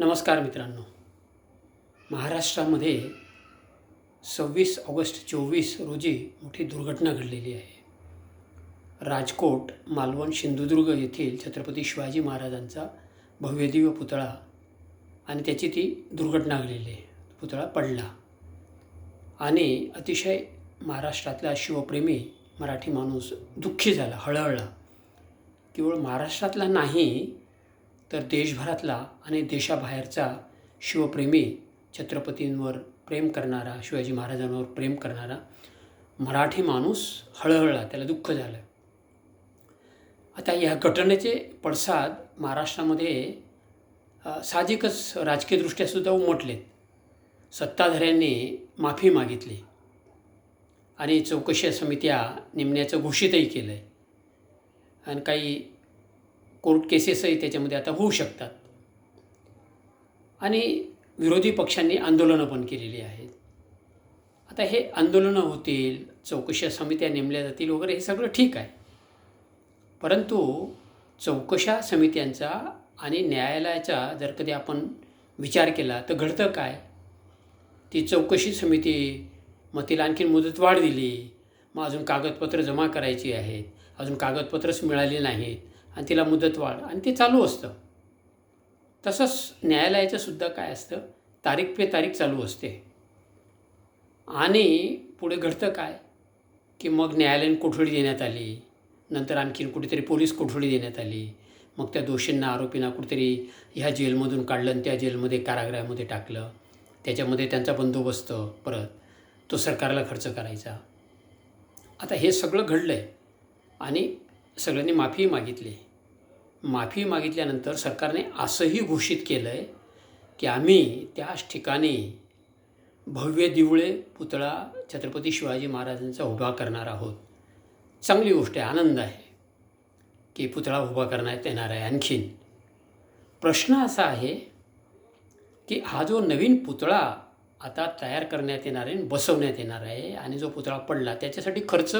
नमस्कार मित्रांनो. महाराष्ट्रामध्ये सव्वीस ऑगस्ट चोवीस रोजी मोठी दुर्घटना घडलेली आहे. राजकोट मालवण सिंधुदुर्ग येथील छत्रपती शिवाजी महाराजांचा भव्यदिव्य पुतळा आणि त्याची ती दुर्घटना घडलेली आहे. पुतळा पडला. आणि अतिशय महाराष्ट्रातला शिवप्रेमी मराठी माणूस दुःखी झाला हळहळला. केवळ महाराष्ट्रातला नाही तर देशभरातला आणि देशाबाहेरचा शिवप्रेमी छत्रपतींवर प्रेम करणारा शिवाजी महाराजांवर प्रेम करणारा मराठी माणूस हळहळला त्याला दुःख झालं. आता या घटनेचे पडसाद महाराष्ट्रामध्ये साहजिकच राजकीयदृष्ट्यासुद्धा उमटलेत. सत्ताधाऱ्यांनी माफी मागितली आणि चौकशी समित्या नेमण्याचं घोषितही केलं आहे आणि काही कोर्ट केसेसही त्याच्यामध्ये आता होऊ शकतात. आणि विरोधी पक्षांनी आंदोलनं पण केलेली आहेत. आता हे आंदोलनं होतील चौकशा समित्या नेमल्या जातील वगैरे हे सगळं ठीक आहे. परंतु चौकशा समित्यांचा आणि न्यायालयाचा जर कधी आपण विचार केला तर घडतं काय? ती चौकशी समिती मग तिला आणखीन मुदतवाढ दिली. मग अजून कागदपत्र जमा करायची आहेत. अजून कागदपत्रच मिळाली नाहीत. आणि तिला मुदतवाढ आणि ते चालू असतं. तसंच न्यायालयाचंसुद्धा काय असतं? तारीख पे तारीख चालू असते. आणि पुढे घडतं काय? की मग न्यायालयीन कोठडी देण्यात आली. नंतर आणखीन कुठेतरी पोलीस कोठडी देण्यात आली. मग त्या दोषींना आरोपींना कुठेतरी ह्या जेलमधून काढलं आणि त्या जेलमध्ये कारागृहामध्ये टाकलं. त्याच्यामध्ये त्यांचा बंदोबस्त परत तो सरकारला खर्च करायचा. आता हे सगळं घडलं आहे आणि सगळ्यांनी माफीही मागितली. माफी मागितल्यानंतर सरकारने असंही घोषित केलं आहे की आम्ही त्याच ठिकाणी भव्य दिवळे पुतळा छत्रपती शिवाजी महाराजांचा उभा करणार आहोत. चांगली गोष्ट आहे आनंद आहे की पुतळा उभा करण्यात येणार आहे आणखीन. प्रश्न असा आहे की हा जो नवीन पुतळा आता तयार करण्यात येणार आहे आणि बसवण्यात येणार आहे आणि जो पुतळा पडला त्याच्यासाठी खर्च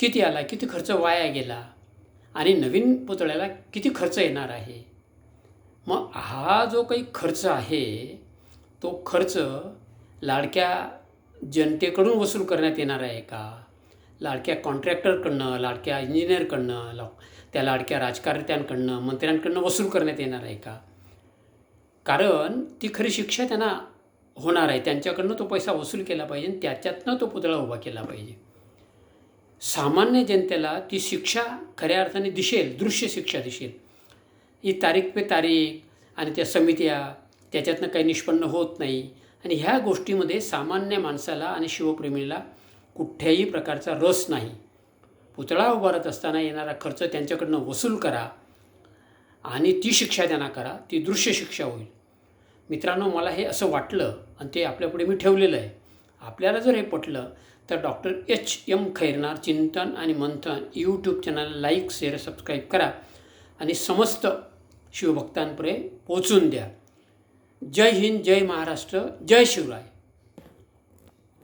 किती आला किती खर्च वाया गेला? आणि नवीन पुतळ्याला किती खर्च येणार आहे? मग हा जो काही खर्च आहे तो खर्च लाडक्या जनतेकडून वसूल करण्यात येणार आहे का? लाडक्या कॉन्ट्रॅक्टरकडनं लाडक्या इंजिनियरकडनं ला त्या लाडक्या राजकारण्यांकडनं मंत्र्यांकडनं वसूल करण्यात येणार आहे का? कारण ती खरी शिक्षा त्यांना होणार आहे. त्यांच्याकडनं तो पैसा वसूल केला पाहिजे आणि त्याच्यातनं तो पुतळा उभा केला पाहिजे. सामान्य जनतेला ती शिक्षा खऱ्या अर्थाने दिसेल दृश्य शिक्षा दिसेल ही तारीख पे तारीख आणि त्या समित्या त्याच्यातनं काही निष्पन्न होत नाही. आणि ह्या गोष्टीमध्ये सामान्य माणसाला आणि शिवप्रेमीला कुठल्याही प्रकारचा रस नाही. पुतळा उभारत असताना येणारा खर्च त्यांच्याकडनं वसूल करा आणि ती शिक्षा त्यांना करा ती दृश्य शिक्षा होईल. मित्रांनो मला हे असं वाटलं आणि ते आपल्यापुढे मी ठेवलेलं आहे. आपल्याला जर हे पटलं तर डॉक्टर एच एम खैरनार चिंतन आणि मंथन YouTube channel like share subscribe करा आणि समस्त शिवभक्तांपुढे पोचून द्या. जय हिंद जय महाराष्ट्र जय शिवराय.